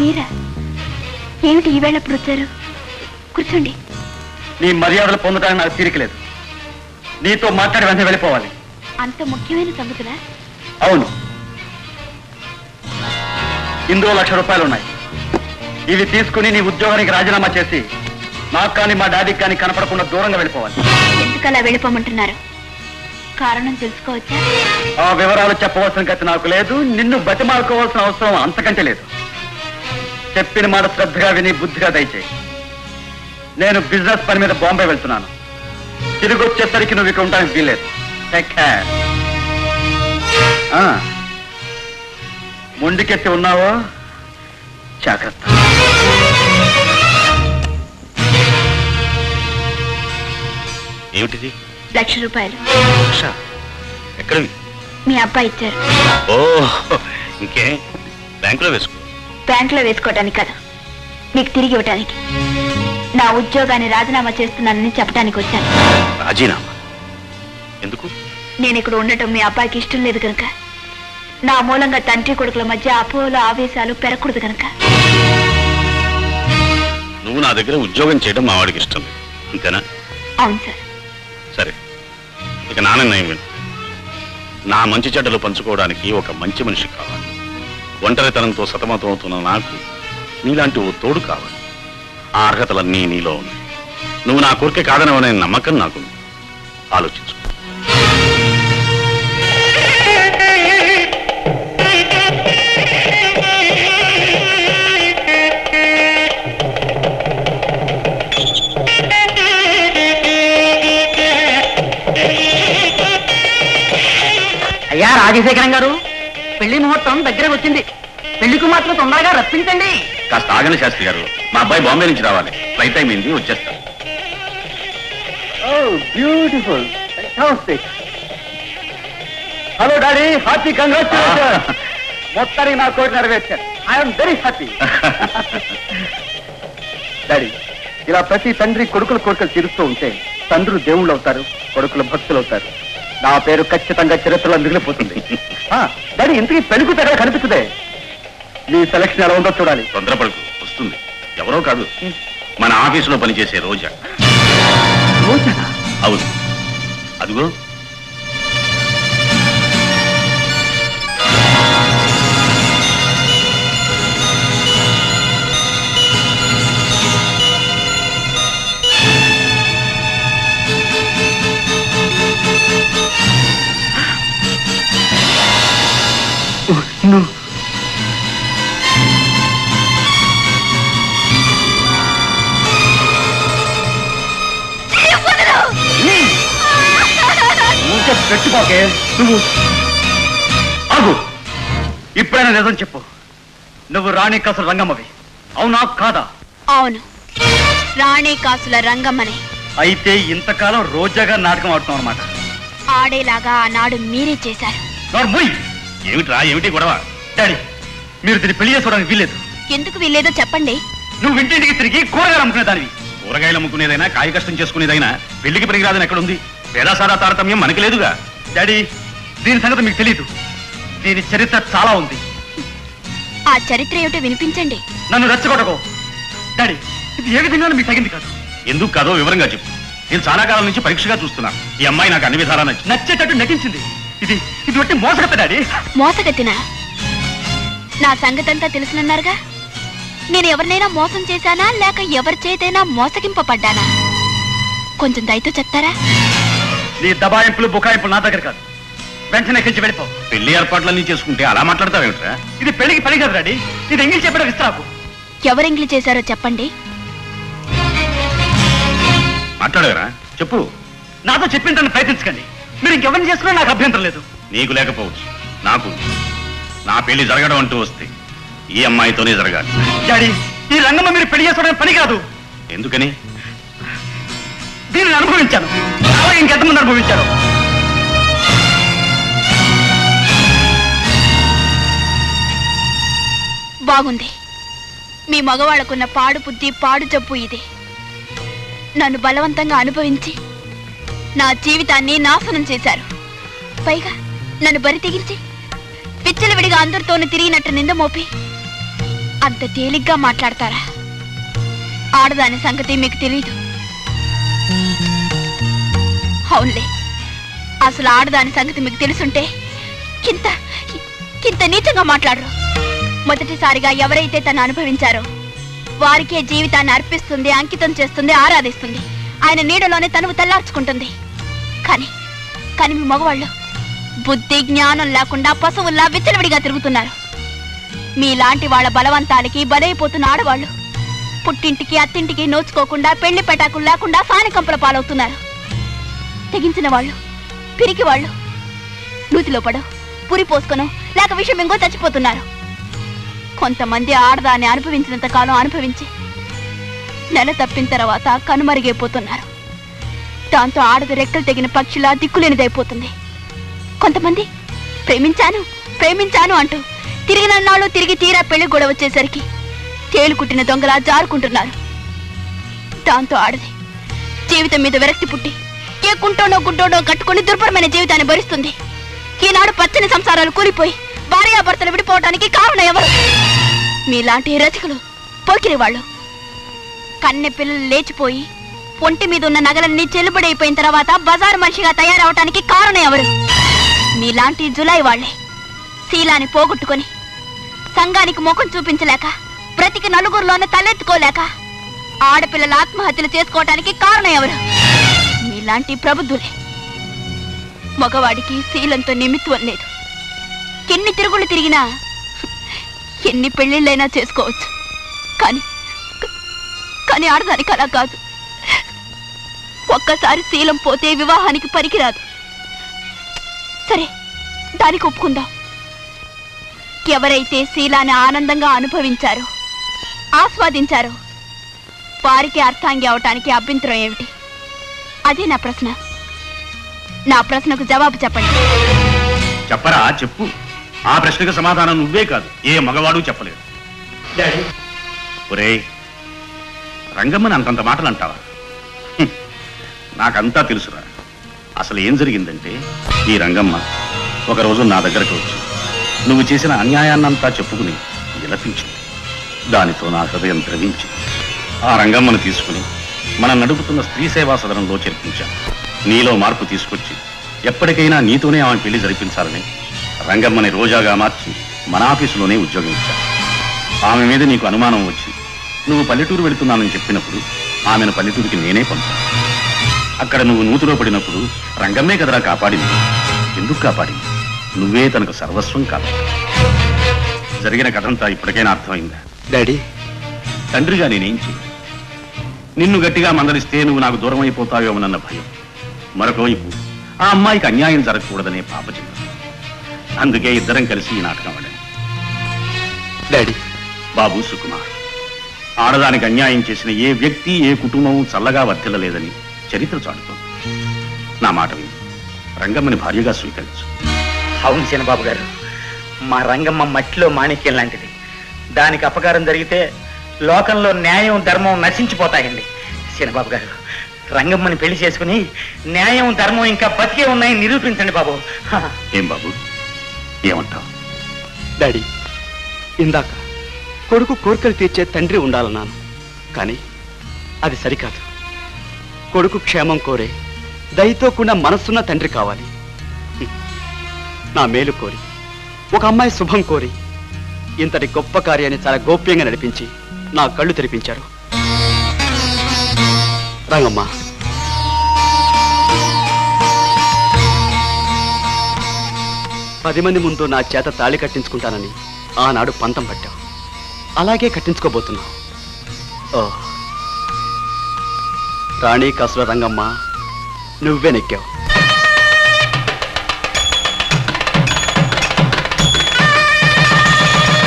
మీరా? ఏమిటి ఈవేళ ఎప్పుడు వచ్చారు? కూర్చోండి. నీ మర్యాదలు పొందడానికి నాకు తీరికలేదు నీతో మాట్లాడి వెంటనే వెళ్ళిపోవాలి. అంత ముఖ్యమైన సంగతులా? అవును. ఇందులో లక్ష రూపాయలు ఉన్నాయి ఇవి తీసుకుని నీ ఉద్యోగానికి రాజీనామా చేసి నాకు కానీ మా డాడీకి కానీ కనపడకుండా దూరంగా వెళ్ళిపోవాలి. ఎందుకు అలా వెళ్ళిపోమంటున్నారు? కారణం తెలుసుకోవచ్చా? ఆ వివరాలు చెప్పవలసిన గతి నాకు లేదు. నిన్ను బతిమాలుకోవాల్సిన అవసరం అంతకంటే లేదు. చెప్పిన మాట శ్రద్ధగా విని బుద్ధిగా దయచేయి. నేను బిజినెస్ పని మీద బాంబే వెళ్తున్నాను. తిరిగి వచ్చేసరికి నువ్వు ఇక్కడ ఉండడానికి వీల్లేదు. Take care. ఆ ముందుకెత్తి ఉన్నావో? జాగ్రత్త. ఏమిటిది? లక్ష రూపాయలు. ఉషా, ఎక్కడివి? మీ అబ్బాయి ఇచ్చారు. ఓ ఇంకే? బ్యాంకులో వేసుకో. బ్యాంకులో వేసుకోవటానికి కదా. మీకు తిరిగి ఇవ్వటానికి. నా ఉద్యోగాన్ని రాజీనామా చేస్తున్నానని చెప్పడానికి వచ్చాను. రాజీనామా? ఎందుకు? నేను ఇక్కడ ఉండటం మీ అబ్బాయికి ఇష్టం లేదు కనుక. నా మూలంగా తండ్రి కొడుకుల మధ్య అపోహలు ఆవేశాలు పెరగకూడదు కనుక. నువ్వు నా దగ్గర ఉద్యోగం చేయడం మా వాడికి ఇష్టం. అంతేనా? అవును సార్. సరే. ఇక నా నిర్ణయం విను. నా మంచి చెడ్డలు పంచుకోవడానికి ఒక మంచి మనిషి కావాలి. ఒంటరితనంతో సతమతమవుతున్న నాకు నీలాంటి ఓ తోడు కావాలి. ఆ అర్హతలన్నీ నీలో ఉన్నాయి. నువ్వు నా కోరిక కాదనవనే నమ్మకం నాకు ఆలోచించు. అయ్యా రాజశేఖరం గారు. పెళ్ళి ముహూర్తం దగ్గర వచ్చింది. పెళ్ళికి మాత్రం తొందరగా రప్పించండి. కాస్త ఆగని శాస్త్రి గారు. మా అబ్బాయి బాంబే నుంచి రావాలి. ఫ్లైట్ టైం అయింది వచ్చేస్తా beautiful hello daddy happy congratulation మొత్తానికి నా కోరిక నెరవేర్చారు. ఐఎమ్ వెరీ హ్యాపీ డాడీ ఇలా ప్రతి తండ్రి కొడుకుల కోరికలు తీరుస్తూ ఉంటే తండ్రులు దేవుళ్ళు అవుతారు కొడుకులు భక్తులు అవుతారు. నా పేరు ఖచ్చితంగా చరిత్రలో మిగిలిపోతుంది. ఆ, డాడీ ఇంతకీ పెళ్ళికు తెగ కనిపిస్తుందే? మీ సెలక్షన్ ఎలా ఉందో చూడాలి. తొందరపడుకు వస్తుంది. ఎవరో కాదు. మన ఆఫీసులో పనిచేసే రోజా. రోజనా? అవును. అదిగో ఊరికే పెట్టుకోకే నువ్వు ఆగు. ఇప్పుడైనా నిజం చెప్పు. నువ్వు రాణి కసలు రంగమ్మవి. అవునా కాదా? అవును. రాణి కాసుల రంగమ్మని. అయితే ఇంతకాలం రోజాగా నాటకం ఆడుతున్నావు అనమాట ఆడేలాగా ఆనాడు మీరే చేశారు. ఏమిట్రా ఏమిటి గొడవ? డాడీ మీరు దీన్ని పెళ్ళి చేసుకోవడానికి వీల్లేదు. ఎందుకు వీల్లేదో చెప్పండి. నువ్వు ఇంటింటికి తిరిగి కూరగాయలు అమ్ముకునే దానివి. కూరగాయలు అమ్ముకునేదైనా కాయ కష్టం చేసుకునేదైనా పెళ్ళికి పనికిరాదని ఎక్కడుంది? పేదాసారా తారతమ్యం మనకి లేదుగా. డాడీ దీని సంగతి మీకు తెలియదు దీని చరిత్ర చాలా ఉంది. ఆ చరిత్ర ఏమిటో వినిపించండి. నన్ను రెచ్చగొట్టకో. డాడీ ఇది ఏ విధంగా మీకు తగింది కాదు. ఎందుకు కాదో వివరంగా చెప్పు. నేను చాలా కాలం నుంచి పరీక్షగా చూస్తున్నా. ఈ అమ్మాయి నాకు అన్ని విధాలా నచ్చింది. నచ్చేటట్టు నటించింది. ఇది ఇది ఒట్టి మోసగత్త డాడీ. మోసగత్తినా? నా సంగతంతా తెలుసునన్నారుగా? నేను ఎవరినైనా మోసం చేశానా లేక ఎవరి చేతైనా మోసగింపబడ్డానా? కొంచెం దయతో చెప్తారా? నీ దబాయింపులు బుకాయింపులు నా దగ్గర కాదు. వెంటనే ఎక్కించి వెళ్ళిపో. పెళ్ళి ఏర్పాట్లన్నీ చేసుకుంటే అలా మాట్లాడతావేమిట్రా ఇది పెళ్ళికి పని కాదు డాడీ. ఇది ఎంగిల్ చెప్పడానికి ఇస్తాకు ఎవరెంగిలి చేశారో చెప్పండి. మాట్లాడగరా చెప్పు. నాతో చెప్పిందని ప్రయత్నించకండి. మీరు ఇంకెవరిని చేసుకున్నా నాకు అభ్యంతరం లేదు. నీకు లేకపోవచ్చు నాకు నా పెళ్ళి జరగడం అంటూ వస్తే ఈ అమ్మాయితోనే జరగాలి. డాడీ ఈ రంగంలో మీరు పెళ్ళి చేసుకోవడానికి పని కాదు. ఎందుకని? దీనిని అనుభవించాను. అలాగే ఇంకెంతమంది అనుభవించారు? బాగుంది. మీ మగవాళ్ళకున్న పాడు బుద్ధి పాడు జబ్బు ఇది. నన్ను బలవంతంగా అనుభవించి నా జీవితాన్ని నాశనం చేశారు. పైగా నన్ను బరి తెగించి విచ్చలవిడిగా అందరితోనూ తిరిగినట్టు నింద మోపి అంత తేలిగ్గా మాట్లాడతారా? ఆడదాని సంగతి మీకు తెలీదు. అవునులే అసలు ఆడదాని సంగతి మీకు తెలుసుంటే కింత కింత నీచంగా మాట్లాడరు. మొదటిసారిగా ఎవరైతే తను అనుభవించారో వారికే జీవితాన్ని అర్పిస్తుంది అంకితం చేస్తుంది ఆరాధిస్తుంది. ఆయన నీడలోనే తనువు తెల్లార్చుకుంటుంది. కానీ కానీ మీ మగవాళ్ళు బుద్ధి జ్ఞానం లేకుండా పశువుల్లా విచ్చలవిడిగా తిరుగుతున్నారు. మీలాంటి వాళ్ళ బలవంతాలకి బలైపోతున్న ఆడవాళ్ళు పుట్టింటికి అత్తింటికి నోచుకోకుండా పెళ్ళి పెటాకులు లేకుండా సానికంపల పాలవుతున్నారు. తెగించిన వాళ్ళు పిరికి వాళ్ళు నూతిలో పడో పురి పోసుకొనో లేక విషయం ఇంకో చచ్చిపోతున్నారు. కొంతమంది ఆడదాన్ని అనుభవించినంత కాలం అనుభవించి నెల తప్పిన తర్వాత కనుమరుగైపోతున్నారు. దాంతో ఆడది రెక్కలు తెగిన పక్షిలా దిక్కులేనిదైపోతుంది. కొంతమంది ప్రేమించాను ప్రేమించాను అంటూ తిరిగినన్నాళ్ళు తిరిగి తీరా పెళ్ళి గొడవ వచ్చేసరికి తేలు కుట్టిన దొంగలా జారుకుంటున్నారు. దాంతో ఆడది జీవితం మీద విరక్తి పుట్టి ఏ కుంటోనో గుడ్డోనో కట్టుకుని దుర్భరమైన జీవితాన్ని భరిస్తుంది. ఈనాడు పచ్చని సంసారాలు కూలిపోయి భార్యాభర్తలు విడిపోవటానికి కారణం ఎవరు? మీలాంటి రసికులు పోకిరి వాళ్ళు కన్నె పిల్లలు లేచిపోయి ఒంటి మీద ఉన్న నగలన్నీ చెల్లుబడైపోయిన తర్వాత బజారు మనిషిగా తయారవటానికి కారణం ఎవరు? మీలాంటి జులై వాళ్ళే. శీలాన్ని పోగొట్టుకొని సంఘానికి ముఖం చూపించలేక బ్రతికి నలుగురిలోనే తలెత్తుకోలేక ఆడపిల్లల ఆత్మహత్యలు చేసుకోవటానికి కారణం ఎవరు? మీలాంటి ప్రబుద్ధులే. మగవాడికి శీలంతో నిమిత్వం లేదు. ఎన్ని తిరుగులు తిరిగినా ఎన్ని పెళ్ళిళ్ళైనా చేసుకోవచ్చు. కానీ కానీ ఆడదానికి అలా కాదు. ఒక్కసారి శీలం పోతే వివాహానికి పనికిరాదు సరే దానికి ఒప్పుకుందాం. ఎవరైతే శీలాన్ని ఆనందంగా అనుభవించారో ఆస్వాదించారో వారికి అర్థాంగి అవటానికి అభ్యంతరం ఏమిటి? అదే నా ప్రశ్న. నా ప్రశ్నకు జవాబు చెప్పండి. చెప్పరా? చెప్పు. ఆ ప్రశ్నకు సమాధానం నువ్వే కాదు. ఏ మగవాడు చెప్పలేడు డాడీ. ఒరేయ్ రంగమ్మని అంతంత మాటలు అంటావా నాకంతా తెలుసురా. అసలు ఏం జరిగిందంటే ఈ రంగమ్మ ఒకరోజు నా దగ్గరకు వచ్చి నువ్వు చేసిన అన్యాయాన్నంతా చెప్పుకుని విలపించింది. దానితో నా హృదయం ద్రవించి ఆ రంగమ్మను తీసుకుని మనం నడుపుతున్న స్త్రీ సేవా సదనంలో చేర్పించాను నీలో మార్పు తీసుకొచ్చి ఎప్పటికైనా నీతోనే ఆమె పెళ్ళి జరిపించాలని రంగమ్మని రోజాగా మార్చి మన ఆఫీసులోనే ఉద్యోగించాను ఆమె మీద నీకు అనుమానం వచ్చి నువ్వు పల్లెటూరు వెళుతున్నానని చెప్పినప్పుడు ఆమెను పల్లెటూరికి నేనే పంపాను అక్కడ నువ్వు నూతిలో పడినప్పుడు రంగమ్మే కదరా కాపాడింది. ఎందుకు కాపాడింది? నువ్వే తనకు సర్వస్వం కాదు. జరిగిన కథంతా ఇప్పటికైనా అర్థమైందా? డాడీ. తండ్రిగా నేనేం చేయ నిన్ను గట్టిగా మందలిస్తే నువ్వు నాకు దూరం అయిపోతావేమోనన్న భయం. మరొక వైపు ఆ అమ్మాయికి అన్యాయం జరగకూడదనే పాపచింత అందుకే ఇద్దరం కలిసి ఈ నాటకం ఆడాం. డాడీ. బాబు సుకుమార్. ఆడదానికి అన్యాయం చేసిన ఏ వ్యక్తి ఏ కుటుంబం చల్లగా వర్తిల్లలేదని చరిత్ర చాటుతోంది. నా మాట విని. రంగమ్మని భార్యగా స్వీకరించు. అవును చిన్నబాబు గారు. మా రంగమ్మ మట్టిలో మాణిక్యం లాంటిది. దానికి అపకారం జరిగితే లోకంలో న్యాయం ధర్మం నశించిపోతాయండి. చిన్నబాబు గారు రంగమ్మని పెళ్ళి చేసుకుని న్యాయం ధర్మం ఇంకా బతికే ఉన్నాయని నిరూపించండి బాబు. ఏం బాబు? ఏమంటావు? డాడీ ఇందాక కొడుకు కోరికలు తీర్చే తండ్రి ఉండాలన్నాను. కానీ అది సరికాదు. కొడుకు క్షేమం కోరే దయతో కూడిన మనస్సున్న తండ్రి కావాలి. నా మేలు కోరి ఒక అమ్మాయి శుభం కోరి ఇంతటి గొప్ప కార్యాన్ని చాలా గోప్యంగా నడిపించి నా కళ్ళు తెరిపించారు. రంగమ్మా. పది మంది ముందు నా చేత తాళి కట్టించుకుంటానని ఆనాడు పంతం పట్టావు. అలాగే కట్టించుకోబోతున్నావు ఓ. రాణి కసుల రంగమ్మ నువ్వే నెక్కావు.